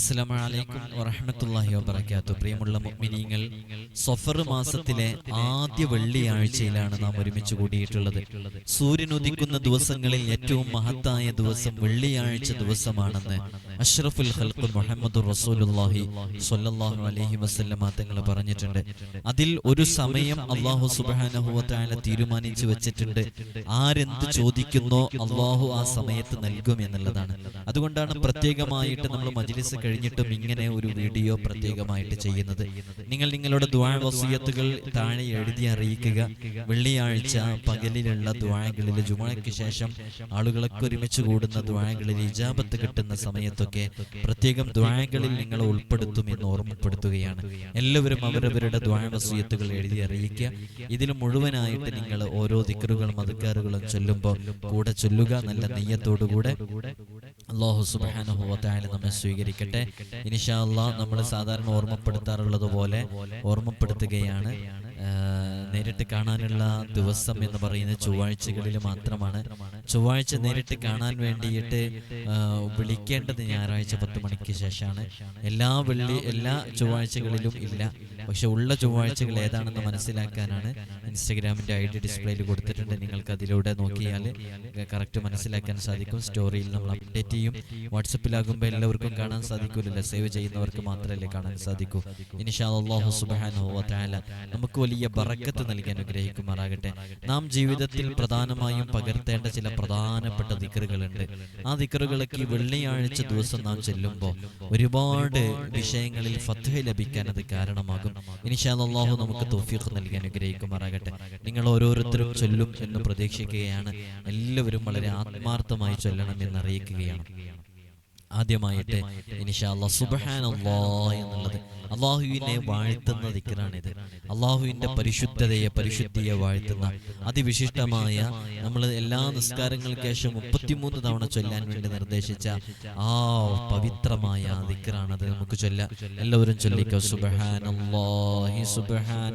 അസ്സലാമു അലൈക്കും വറഹ്മത്തുള്ളാഹി വബറകാതുഹു. പ്രിയമുള്ള മുഅ്മിനീങ്ങൾ സഫർ മാസത്തിലെ ആദ്യ വെള്ളിയാഴ്ചയിലാണ് നാം ഒരുമിച്ച് കൂടിയിട്ടുള്ളത്. സൂര്യൻ ഉദിക്കുന്ന ദിവസങ്ങളിൽ ഏറ്റവും മഹത്തായ ദിവസം വെള്ളിയാഴ്ച ദിവസമാണെന്ന് അഷ്റഫുൽ ഖൽഖ് മുഹമ്മദ് റസൂലുള്ളാഹി സ്വല്ലല്ലാഹു അലൈഹി വസല്ലമ തങ്ങൾ പറഞ്ഞിട്ടുണ്ട്. അതിൽ ഒരു സമയം അള്ളാഹു സുബ്ഹാനഹു വ തആല തീരുമാനിച്ചു വെച്ചിട്ടുണ്ട്. ആരെന്ത് ചോദിക്കുന്നോ അള്ളാഹു ആ സമയത്ത് നൽകും എന്നുള്ളതാണ്. അതുകൊണ്ടാണ് പ്രത്യേകമായിട്ട് നമ്മൾ മജ്ലിസ് കഴിഞ്ഞിട്ടും ഇങ്ങനെ ഒരു വീഡിയോ പ്രത്യേകമായിട്ട് ചെയ്യുന്നത്. നിങ്ങൾ നിങ്ങളുടെ ദ്വാ വസിയത്തുകൾ താഴെ എഴുതി അറിയിക്കുക. വെള്ളിയാഴ്ച പകലിലുള്ള ദ്വാകളിൽ ജുമഴയ്ക്ക് ശേഷം ആളുകളൊക്കെ ഒരുമിച്ച് കൂടുന്ന ദ്വാകളിൽ ഇജാബത്ത് കിട്ടുന്ന സമയത്തൊക്കെ പ്രത്യേകം ദ്വായങ്ങളിൽ നിങ്ങൾ ഉൾപ്പെടുത്തും എന്ന് ഓർമ്മപ്പെടുത്തുകയാണ്. എല്ലാവരും അവരവരുടെ ദ്വാ വസിയത്തുകൾ എഴുതി അറിയിക്കുക. ഇതിൽ മുഴുവനായിട്ട് നിങ്ങൾ ഓരോ ദിക്കറുകളും മതക്കാറുകളും ചൊല്ലുമ്പോൾ കൂടെ ചൊല്ലുക നല്ല നെയ്യത്തോടുകൂടെ അള്ളാഹു വ നമ്മെ സ്വീകരിക്കട്ടെ. ഇനിഷാ അള്ളാഹ് നമ്മൾ സാധാരണ ഓർമ്മപ്പെടുത്താറുള്ളത് പോലെ ഓർമ്മപ്പെടുത്തുകയാണ്. നേരിട്ട് കാണാനുള്ള ദിവസം എന്ന് പറയുന്ന ചൊവ്വാഴ്ചകളിൽ മാത്രമാണ്. ചൊവ്വാഴ്ച നേരിട്ട് കാണാൻ വേണ്ടിയിട്ട് വിളിക്കേണ്ടത് ഞായറാഴ്ച പത്ത് മണിക്ക് ശേഷമാണ്. എല്ലാ വെള്ളി എല്ലാ ചൊവ്വാഴ്ചകളിലും ഇല്ല. പക്ഷെ ഉള്ള ചൊവ്വാഴ്ചകൾ ഏതാണെന്ന് മനസ്സിലാക്കാനാണ് ഇൻസ്റ്റഗ്രാമിന്റെ ഐ ഡി ഡിസ്പ്ലേയിൽ കൊടുത്തിട്ടുണ്ട്. നിങ്ങൾക്ക് അതിലൂടെ നോക്കിയാൽ കറക്റ്റ് മനസ്സിലാക്കാൻ സാധിക്കും. സ്റ്റോറിയിൽ നമ്മൾ അപ്ഡേറ്റ് ചെയ്യും. വാട്സപ്പിലാകുമ്പോൾ എല്ലാവർക്കും കാണാൻ സാധിക്കില്ലല്ലോ സേവ് ചെയ്യുന്നവർക്ക് മാത്രമല്ലേ കാണാൻ സാധിക്കൂ. തആല. നമുക്ക് വലിയ ബറക്കത്ത് നൽകി അനുഗ്രഹിക്കുമാറാകട്ടെ. നാം ജീവിതത്തിൽ പ്രധാനമായും പകർത്തേണ്ട ചില പ്രധാനപ്പെട്ട ദിക്കറുകളുണ്ട്. ആ ദിക്കറുകളൊക്കെ വെള്ളിയാഴ്ച ദിവസം നാം ചെല്ലുമ്പോൾ ഒരുപാട് വിഷയങ്ങളിൽ ഫത്ത് ലഭിക്കാൻ അത് കാരണമാകും. ഇനിഷാദാഹു നമുക്ക് തൗഫീഖ് നൽകി അനുഗ്രഹിക്കുമാറാകട്ടെ. നിങ്ങൾ ഓരോരുത്തരും ചൊല്ലും എന്ന് പ്രതീക്ഷിക്കുകയാണ്. എല്ലാവരും വളരെ ആത്മാർത്ഥമായി ചൊല്ലണം എന്ന് അറിയിക്കുകയാണ്. ആദ്യമായിട്ട് എന്നുള്ളത്. അള്ളാഹുവിനെ വാഴ്ത്തുന്ന ദിക്കറാണിത് അള്ളാഹുവിന്റെ പരിശുദ്ധതയെ പരിശുദ്ധിയെ വാഴ്ത്തുന്ന അതിവിശിഷ്ടമായ നമ്മൾ എല്ലാ നിസ്കാരങ്ങൾക്ക് ശേഷം മുപ്പത്തിമൂന്ന് തവണ ചൊല്ലാൻ വേണ്ടി നിർദ്ദേശിച്ച ആ പവിത്രമായ ദിക്കറാണത് നമുക്ക് ചൊല്ലാം. എല്ലാവരും ചൊല്ലിക്കോ. സുബഹാൻ അള്ളാഹി സുബഹാൻ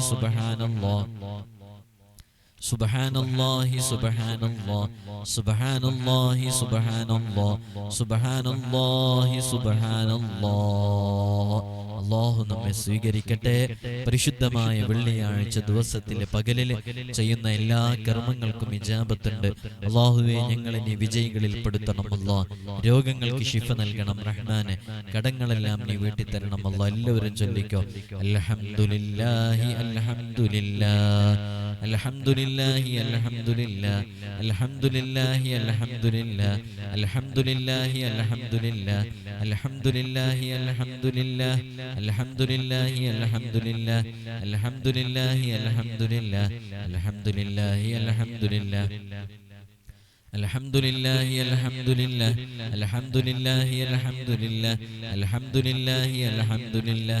സുബഹാനല്ലാ. സുബഹാനല്ലാഹി സുബഹാനല്ലാ. സുബഹാനല്ലാഹി സുബഹാനല്ലാ. സുബഹാനല്ലാഹി സുബഹാനല്ലാ. അള്ളാഹു നമ്മെ സ്വീകരിക്കട്ടെ. പരിശുദ്ധമായ വെള്ളിയാഴ്ച ദിവസത്തിലെ പകലിൽ ചെയ്യുന്ന എല്ലാ കർമ്മങ്ങൾക്കും ഇജാബത്തുണ്ട്. അള്ളാഹുവെ ഞങ്ങളെ നീ വിജയികളിൽ പെടുത്തണം അല്ലാ രോഗങ്ങൾക്ക് ശിഫ നൽകണം. റഹ്മാന് കടങ്ങളെല്ലാം നീ വീട്ടി തരണം അല്ല എല്ലാവരും ചൊല്ലിക്കോ. അൽഹംദുലില്ലാഹി അലഹമുല്ലാ അൽഹംദുലില്ലാഹി അലഹമുല്ലാ അൽഹംദുലില്ലാഹി അലഹമുല്ലാ അൽഹംദുലില്ലാഹി അൽഹംദുലില്ലാഹ് അൽഹംദുലില്ലാഹി അൽഹംദുലില്ലാഹ് അൽഹംദുലില്ലാഹി അൽഹംദുലില്ലാഹ് الحمد لله الحمد لله الحمد لله الحمد لله الحمد لله الحمد لله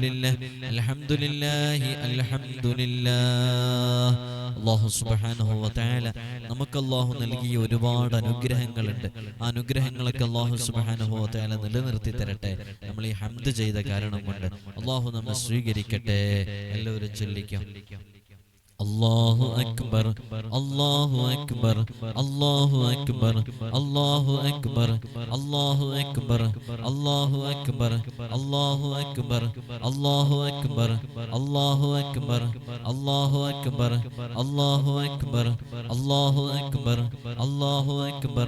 അൽഹംദുലില്ലാഹ് അൽഹംദുലില്ലാഹി അൽഹംദുലില്ലാഹ്. അല്ലാഹു സുബ്ഹാനഹു വ തആല നമുക്ക് അല്ലാഹു നൽകിയ ഒരുപാട് അനുഗ്രഹങ്ങളുണ്ട്. ആ അനുഗ്രഹങ്ങളൊക്കെ അല്ലാഹു സുബ്ഹാനഹു വ നിലനിർത്തി തരട്ടെ. നമ്മൾ ഈ ഹംദ് ചെയ്ത കാരണം കൊണ്ട് അല്ലാഹു നമ്മെ സ്വീകരിക്കട്ടെ. എല്ലാവരും ചൊല്ലിക്കാം. അല്ലാഹു അക്ബർ അല്ലാഹു അക്ബർ അല്ലാഹു അക്ബർ അല്ലാഹു അക്ബർ അല്ലാഹു അക്ബർ അല്ലാഹു അക്ബർ അല്ലാഹു അക്ബർ അല്ലാഹു അക്ബർ അല്ലാഹു അക്ബർ അല്ലാഹു അക്ബർ അല്ലാഹു അക്ബർ അല്ലാഹു അക്ബർ അല്ലാഹു അക്ബർ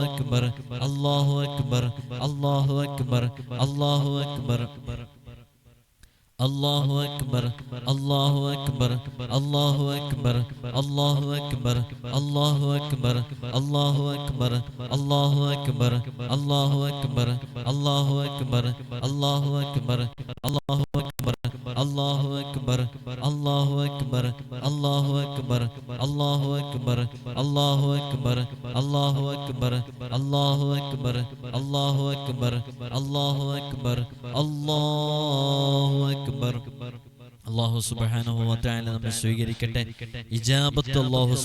അക്ബർ അല്ലാഹു അക്ബർ അല്ലാഹു അക്ബർ അല്ലാഹു അക്ബർ അല്ലാഹു അക്ബർ അല്ലാഹു അക്ബർ അല്ലാഹു അക്ബർ അല്ലാഹു അക്ബർ അല്ലാഹു അക്ബർ അല്ലാഹു അക്ബർ അല്ലാഹു അക്ബർ അല്ലാഹു അക്ബർ അല്ലാഹു അക്ബർ അല്ലാഹു അക്ബർ അല്ലാഹു അല്ലാഹു അക്ബർ അല്ലാഹു അക്ബർ അല്ലാഹു അക്ബർ അല്ലാഹു അക്ബർ അല്ലാഹു അക്ബർ അല്ലാഹു അക്ബർ അല്ലാഹു അക്ബർ അല്ലാഹു അക്ബർ അല്ലാഹു അക്ബർ അല്ലാഹു അക്ബർ അള്ളാഹു തആല നമ്മെ സ്വീകരിക്കട്ടെ. ഇജാബത്ത് അള്ളാഹു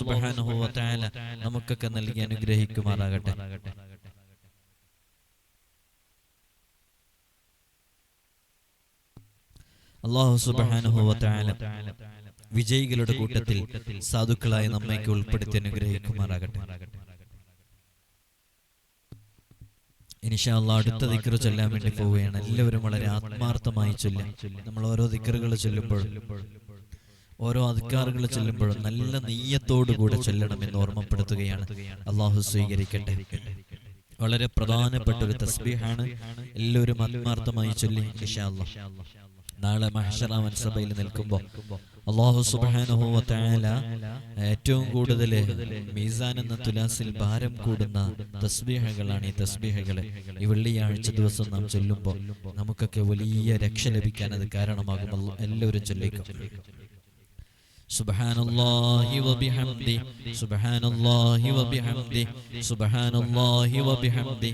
തആല നമുക്കൊക്കെ നൽകി അനുഗ്രഹിക്കുമാറാകട്ടെ. അള്ളാഹു സുബാനുഭവത്തായ വിജയികളുടെ കൂട്ടത്തിൽ സാധുക്കളായി നമ്മയ്ക്ക് ഉൾപ്പെടുത്തി അനുഗ്രഹിക്കുമാറാകട്ടെ. ഇനിഷാല്ല അടുത്ത ദിക്കർ ചൊല്ലാൻ വേണ്ടി പോവുകയാണ്. എല്ലാവരും വളരെ ആത്മാർത്ഥമായി ചൊല്ലാം നമ്മൾ ഓരോ ദിക്കറുകൾ ചൊല്ലുമ്പോൾ ഓരോ അധികാറുകൾ ചൊല്ലുമ്പോഴും നല്ല നെയ്യത്തോടുകൂടെ ചൊല്ലണമെന്ന് ഓർമ്മപ്പെടുത്തുകയാണ്. അള്ളാഹു സ്വീകരിക്കട്ടെ. വളരെ പ്രധാനപ്പെട്ട ഒരു തസ്ബീഹാണ്. എല്ലാവരും ആത്മാർത്ഥമായി ചൊല്ലി ഇൻഷാല്ല നാളെ മഹഷറ സഭയിൽ നിൽക്കുമ്പോൾ അള്ളാഹു സുബ്ഹാനഹു വ തആല ഏറ്റവും കൂടുതൽ മീസാൻ എന്ന തുലാസിൽ ഭാരം കൂടുന്ന തസ്ബീഹകളാണ് ഈ തസ്ബീഹകൾ ഈ വെള്ളിയാഴ്ച ദിവസം നാം ചൊല്ലുമ്പോൾ നമുക്കൊക്കെ വലിയ രക്ഷ ലഭിക്കാൻ അത് കാരണമാകും അല്ല- എല്ലാവരും ചൊല്ലിക്കും سبحان الله وبحمده سبحان الله وبحمده سبحان الله وبحمده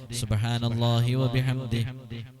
സുബ്ഹാനല്ലാഹി വബിഹംദിഹി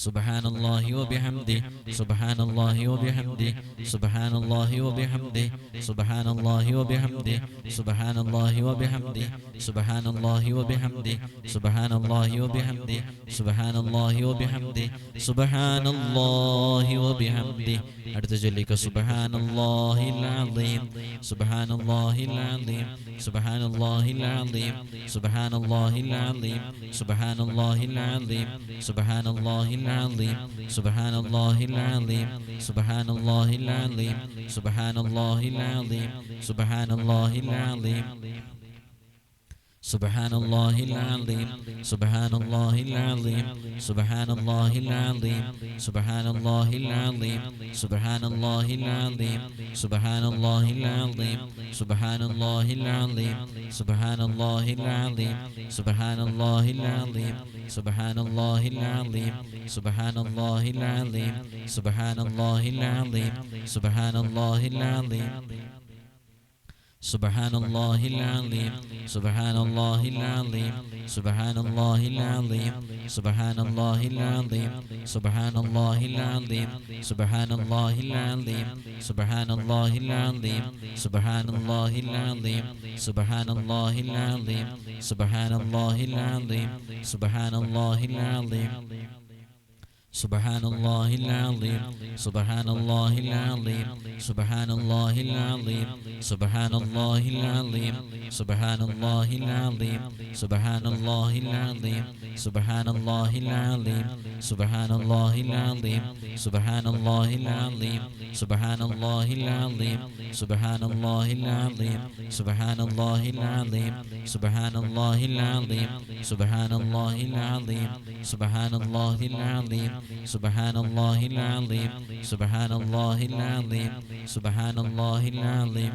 سبحان الله وبحمده سبحان الله وبحمده سبحان الله وبحمده سبحان الله وبحمده سبحان الله وبحمده سبحان الله وبحمده سبحان الله وبحمده سبحان الله وبحمده سبحان الله وبحمده അടുത്ത ചൊല്ലിക്ക സുബ്ഹാന അല്ലാഹിൽ അളീം സുബ്ഹാന അല്ലാഹിൽ അളീം സുബ്ഹാന അല്ലാഹിൽ അളീം സുബ്ഹാന അല്ലാഹിൽ അളീം സുബ്ഹാന അല്ലാഹിൽ അളീം സുബ്ഹാന അല്ലാഹിൽ العظيم سبحان الله العظيم سبحان الله العظيم سبحان الله العظيم سبحان الله العظيم سبحان الله العظيم سبحان الله العظيم سبحان الله العظيم سبحان الله العظيم سبحان الله العظيم سبحان الله العظيم سبحان الله العظيم سبحان الله العظيم سبحان الله العظيم سبحان الله العظيم سبحان الله العظيم سبحان الله العظيم سبحان الله العظيم سبحان الله العظيم سبحان الله العظيم سبحان الله العظيم سبحان الله العظيم سبحان الله العظيم سبحان الله العظيم سبحان الله العظيم سبحان الله العظيم سبحان الله العظيم سبحان الله العظيم سبحان الله العظيم سبحان الله العظيم سبحان الله العظيم سبحان الله العظيم سبحان الله العظيم سبحان الله العظيم سبحان الله العظيم سبحان الله العظيم سبحان الله العظيم سبحان الله العظيم سبحان الله العظيم سبحان الله العظيم سبحان الله العظيم سبحان الله العظيم سبحان الله العظيم سبحان الله العظيم سبحان الله العظيم سبحان الله العظيم سبحان الله العظيم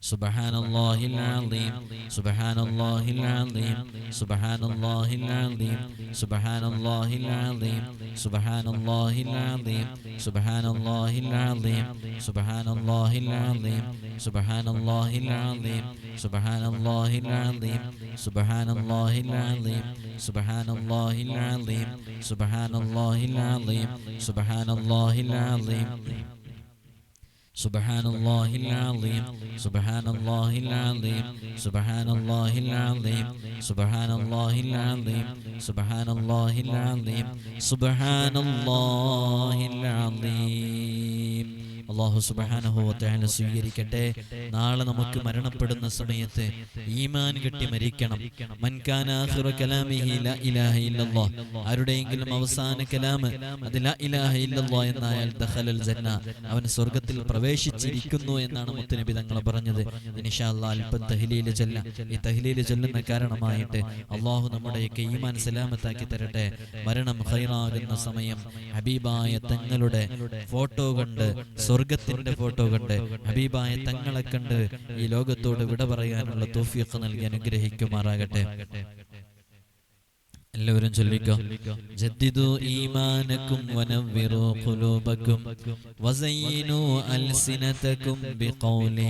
سبحان الله العظيم سبحان الله العظيم سبحان الله العظيم سبحان الله العظيم سبحان الله العظيم سبحان الله العظيم سبحان الله العظيم سبحان الله العظيم سبحان الله العظيم سبحان الله العظيم سبحان الله العظيم سبحان الله العظيم سبحان الله العظيم سبحان الله العظيم سبحان الله العظيم سبحان الله العظيم سبحان الله العظيم سبحان الله العظيم سبحان الله العظيم അള്ളാഹു സുബാനഹോത്തേനെ സ്വീകരിക്കട്ടെ. നാളെ നമുക്ക് മരണപ്പെടുന്ന സമയത്ത് ഈമാൻ കെട്ടി മരിക്കണം. മൻകാനാഹിറ കലാമിഹി ലാ ഇലാഹ ആരുടെയെങ്കിലും അവസാന കലാമ് അത് ലാ ഇലാഹ എന്നായാൽ ദഖലൽ ജന്ന. അവൻ സ്വർഗത്തിൽ പ്രവേശിച്ചിരിക്കുന്നു എന്നാണ് മുത്തനബി തങ്ങൾ പറഞ്ഞത്. ഇൻഷാ അല്ലാഹ് അല്പം തഹ്ലീൽ ചൊല്ല ഈ തഹ്ലീൽ ചൊല്ലുന്ന കാരണമായിട്ട് അള്ളാഹു നമ്മുടെയൊക്കെ ഈമാൻ സലാമത്താക്കി തരട്ടെ. മരണം ഹൈറാകുന്ന സമയം ഹബീബായ തങ്ങളുടെ ഫോട്ടോ കണ്ട് സ്വർഗത്തിന്റെ ഫോട്ടോ കണ്ട് ഹബീബായ തങ്ങളെ കണ്ട് ഈ ലോകത്തോട് വിട പറയാനുള്ള തോഫിയൊക്കെ നൽകി അനുഗ്രഹിക്കുമാറാകട്ടെ. എല്ലാവരും ചൊല്ലിക്കോ ജദ്ദിദു ഈമാനക്കും വനവ്വിറു ഖുലൂബക്കും വസയ്യിനു അൽസിനതക്കും ബിഖൗലി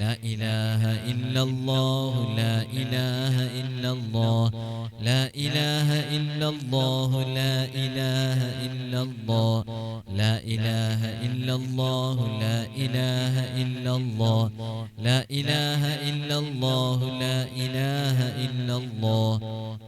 ലാ ഇലാഹ ഇല്ലല്ലാഹു ലാ ഇലാഹ ഇല്ലല്ലാഹ് ലാ ഇലാഹ ഇല്ലല്ലാഹു ലാ ഇലാഹ ഇല്ലല്ലാഹ് ലാ ഇലാഹ ഇല്ലല്ലാഹു ലാ ഇലാഹ ഇല്ലല്ലാഹ് ലാ ഇലാഹ ഇല്ലല്ലാഹു ലാ ഇലാഹ ഇല്ലല്ലാഹ് لا إله إلا الله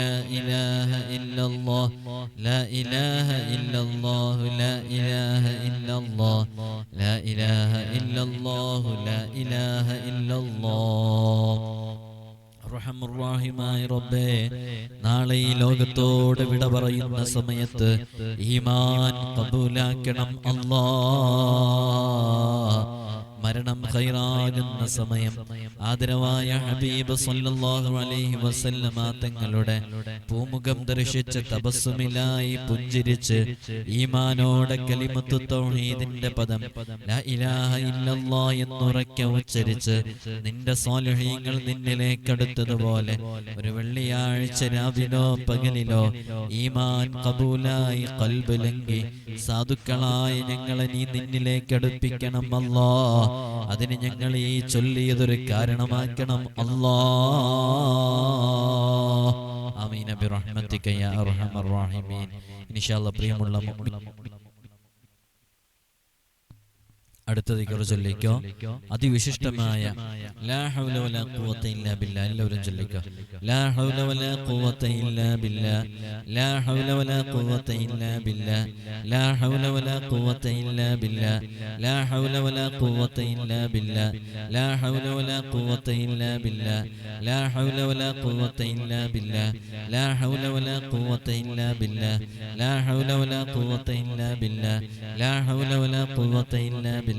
لا إله إلا الله لا إله إلا الله لا إله إلا الله لا إله إلا الله لا إله إلا الله റഹമുറാഹിമായ റബ്ബേ നാളെ ഈ ലോകത്തോട് വിട പറയുന്ന സമയത്ത് ഈമാൻ കബൂലാക്കണം അല്ലാ മരണം ഖൈറാകുന്ന സമയം. ആദരവായ ഹബീബ് സല്ലല്ലാഹു അലൈഹി വസല്ലമ തങ്ങളുടെ പൂമുഖം ദർശിച്ച തബസ്സുമിലായി പുഞ്ചിരിച്ച് ഈമാനോടെ കലിമത്തു തൗഹീദിന്റെ പദം ലാ ഇലാഹ ഇല്ലല്ലാ എന്നുറക്കെ ഉച്ചരിച്ച് നിന്റെ സ്വാലിഹീങ്ങൾ നിന്നിലേക്കടുത്തതുപോലെ ഒരു വെള്ളിയാഴ്ച രാവിലോ പകലിലോ ഈമാൻ കബൂലായി കൽബ് ലംഘി സാധുക്കളായ ഞങ്ങളെ നീ നിന്നിലേക്ക് അടുപ്പിക്കണം അല്ലാ അതിന് ഞങ്ങൾ ഈ ചൊല്ലിയതൊരു കാരണമാക്കണം. അല്ലാ. ആമീൻ. അബി റഹ്മത്തിക്കയ്യ അർഹമർ റഹീമീൻ. ഇൻഷാ അല്ലാഹ് പ്രിയമുള്ള അടുത്ത ദിക്കറ് ചൊല്ലിക്കോ അതിവിശിഷ്ടമായ ലാ ഹൗല വലാ ഖുവത ഇല്ലാ ബില്ലാ എല്ലാവരും ചൊല്ലിക്കോ ലാ ഹൗല വലാ ഖുവത ഇല്ലാ ബില്ലാ ലാ ഹൗല വലാ ഖുവത ഇല്ലാ ബില്ലാ ലാ ഹൗല വലാ ഖുവത ഇല്ലാ ബില്ലാ ലാ ഹൗല വലാ ഖുവത ഇല്ലാ ബില്ലാ ലാ ഹൗല വലാ ഖുവത ഇല്ലാ ബില്ലാ ലാ ഹൗല വലാ ഖുവത ഇല്ലാ ബില്ലാ ലാ ഹൗല വലാ ഖുവത ഇല്ലാ ബില്ലാ ലാ ഹൗല വലാ ഖുവത ഇല്ലാ ബില്ലാ ലാ ഹൗല വലാ ഖുവത ഇല്ലാ ബില്ലാ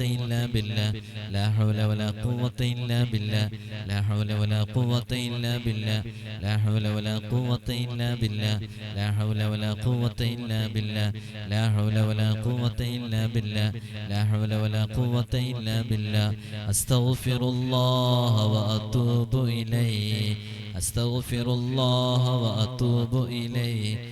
إلا بالله. لا حول ولا قوة إلا بالله. لا حول ولا قوة إلا بالله. لا حول ولا قوة إلا بالله. لا حول ولا قوة إلا بالله. لا حول ولا قوة إلا بالله. لا حول ولا قوة إلا بالله. أستغفر الله وأتوب إليه. أستغفر الله وأتوب إليه.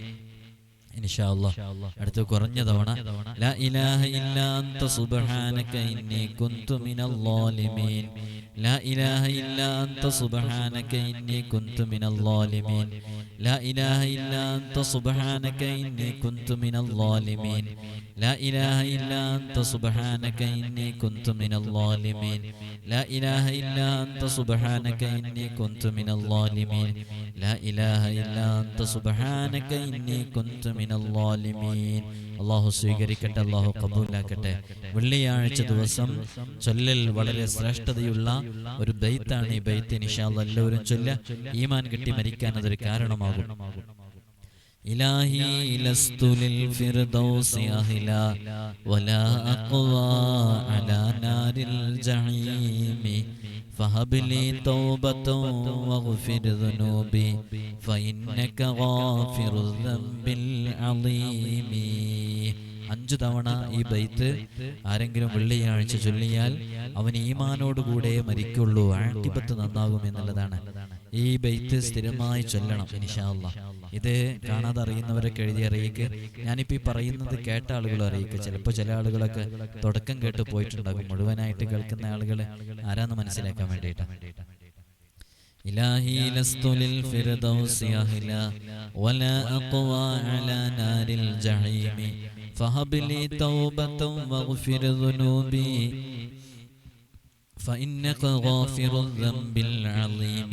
ഇൻഷാ അല്ലാഹ് അടുത്ത കുറഞ്ഞ തവണ. ലാ ഇലാഹ ഇല്ലാ അൻത സുബ്ഹാനക ഇന്നി കുന്തു മിനൽ ളാലിമീൻ. ലാ ഇലാഹ ഇല്ലാ അൻത സുബ്ഹാനക ഇന്നി കുന്തു മിനൽ ളാലിമീൻ. ലാ ഇലാഹ ഇല്ലാ അൻത സുബ്ഹാനക ഇന്നി കുന്തു മിനൽ ളാലിമീൻ. لا إله إلا أنت سبحانك إني كنت من الظالمين لا إله إلا أنت سبحانك إني كنت من الظالمين لا إله إلا أنت سبحانك إني كنت من الظالمين അള്ളാഹു സ്വീകരിക്കട്ടെ അള്ളാഹു കബൂലാക്കട്ടെ വെള്ളിയാഴ്ച ദിവസം ചൊല്ലൽ വളരെ ശ്രേഷ്ഠതയുള്ള ഒരു ബെയ്ത്താണ് ഈ ബെയ്ത്ത് നിഷാ എല്ലാവരും ചൊല്ല ഈമാൻ കിട്ടി മരിക്കാൻ അതൊരു കാരണമാകും إلهي لست للفردوس أهلا ولا أقوى على نار الجحيم فهب لي توبة واغفر ذنوبي فإنك غافر الذنب العظيم അഞ്ചു തവണ ഈ ബൈത്ത് ആരെങ്കിലും വെള്ളിയാഴ്ച ചൊല്ലിയാൽ അവൻ ഈമാനോടുകൂടെ മരിക്കുള്ളൂ ആട്ടിപ്പത്ത് നന്നാകും എന്നുള്ളതാണ് ഈ ബൈത്ത് സ്ഥിരമായി ചൊല്ലണം ഇൻഷാല്ല ഇത് കാണാതെ അറിയുന്നവരൊക്കെ എഴുതി അറിയിക്കുക ഞാനിപ്പോൾ ഈ പറയുന്നത് കേട്ട ആളുകൾ അറിയിക്കുക ചിലപ്പോൾ ചില ആളുകളൊക്കെ തുടക്കം കേട്ട് പോയിട്ടുണ്ടാകും മുഴുവനായിട്ട് കേൾക്കുന്ന ആളുകൾ ആരാന്ന് മനസ്സിലാക്കാൻ വേണ്ടിയിട്ടാണ് إلهي لست للفردوس أهلا ولا أقوى على نار الجحيم فهب لي توبة واغفر ذنوبي فإنك غافر الذنب العظيم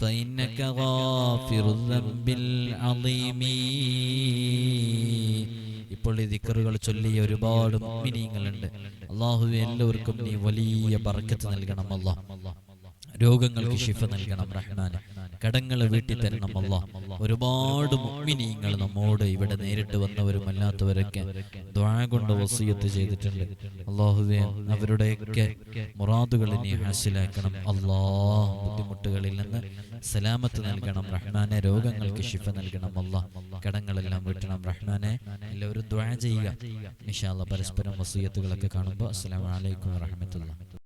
فإنك غافر الذنب العظيم ഇപ്പോൾ ഈ ദിക്കറുകൾ ചൊല്ലിയ ഒരുപാട് മുഅ്മിനീങ്ങളുണ്ട് അള്ളാഹുവെ എല്ലാവർക്കും നീ വലിയ ബർക്കത്ത് നൽകണം അല്ലാഹ് രോഗങ്ങൾക്ക് ശിഫ നൽകണം റഹ്മാന്. കടങ്ങൾ വീട്ടി തരണം അല്ല ഒരുപാട് മുഅ്മിനീങ്ങൾ നമ്മോട് ഇവിടെ നേരിട്ട് വന്നവരും അല്ലാത്തവരൊക്കെ ദ്വാ കൊണ്ട് വസീയത്ത് ചെയ്തിട്ടുണ്ട്. അള്ളാഹുവെ അവരുടെയൊക്കെ മുറാദുകൾ നീ ഹാസിലാക്കണം. അല്ലാ ബുദ്ധിമുട്ടുകളിൽ നിന്ന് സലാമത്ത് നൽകണം റഹ്മാനെ. രോഗങ്ങൾക്ക് ശിഫ നൽകണം അല്ല കടങ്ങളെല്ലാം വീട്ടണം റഹ്മാനെ. എല്ലാവരും ദ്വാ ചെയ്യുക. നിഷാല്ല പരസ്പരം വസീയത്തുകളൊക്കെ കാണുമ്പോൾ അസ്സലാമു അലൈക്കും വറഹ്മത്തുള്ളാഹി.